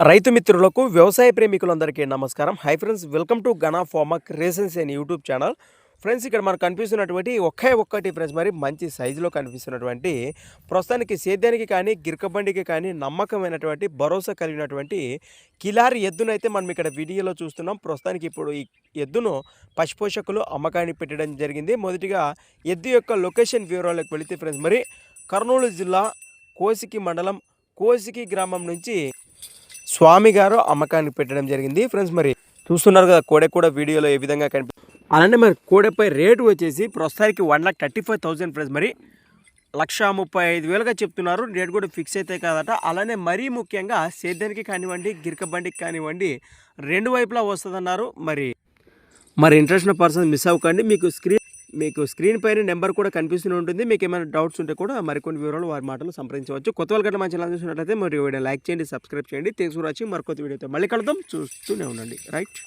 రైతు మిత్రులకు వ్యవసాయ ప్రేమికులందరికీ నమస్కారం. Hi friends welcome to Gana pharma creations and YouTube channel friends ఇక్కడ మనకు కనిపిస్తున్నటువంటి ఒకే ఒక్కటి ఫ్రెండ్స్ మరి మంచి సైజులో కనిపిస్తున్నటువంటి ప్రస్తుతానికి సేద్యానికి కానీ గిరకబండికి కానీ నమ్మకమైనటువంటి భరోసా కలిగినటువంటి కిలారి ఎద్దునైతే మనం ఇక్కడ వీడియోలో చూస్తున్నాం. ప్రస్తుతానికి ఇప్పుడు ఈ ఎద్దును పశుపోషకులు అమ్మకానికి పెట్టడం జరిగింది. మొదటిగా ఎద్దు యొక్క లొకేషన్ వివరాలకు వెళితే ఫ్రెండ్స్ మరి కర్నూలు జిల్లా కోసికి మండలం కోసికి గ్రామం నుంచి స్వామి గారు అమ్మకానికి పెట్టడం జరిగింది. ఫ్రెండ్స్ మరి చూస్తున్నారు కదా కోడె కూడా వీడియోలో ఏ విధంగా కనిపి అలానే మరి కోడెపై రేటు వచ్చేసి ప్రస్తుతానికి one lakh thirty five thousand friends. మరి లక్ష ముప్పై ఐదు వేలుగా చెప్తున్నారు. రేట్ కూడా ఫిక్స్ అయితే కాదట. అలానే మరీ ముఖ్యంగా సేద్యానికి కానివ్వండి గిరకబండికి కానివ్వండి రెండు వైపులా వస్తుందన్నారు. మరి మరి ఇంట్రెస్ట్ పర్సన్ మిస్ అవ్వకండి. మీకు స్క్రీన్ మీకు స్క్రీన్ పైన నెంబర్ కూడా కనిపిస్తూనే ఉంటుంది. మీకు ఏమైనా డౌట్స్ ఉంటే కూడా మరికొన్ని వివరాలు వారి మాటలు సంప్రదించవచ్చు. కొత్త వాళ్ళ కంటే మంచి చూసినట్లయితే మరి వీడియో లైక్ చేయండి సబ్స్క్రైబ్ చేయండి. థ్యాంక్స్ ఫర్ వాచింగ్ మరికొత్త వీడియోతో మళ్ళీ కలుద్దాం. చూస్తూనే ఉండండి. రైట్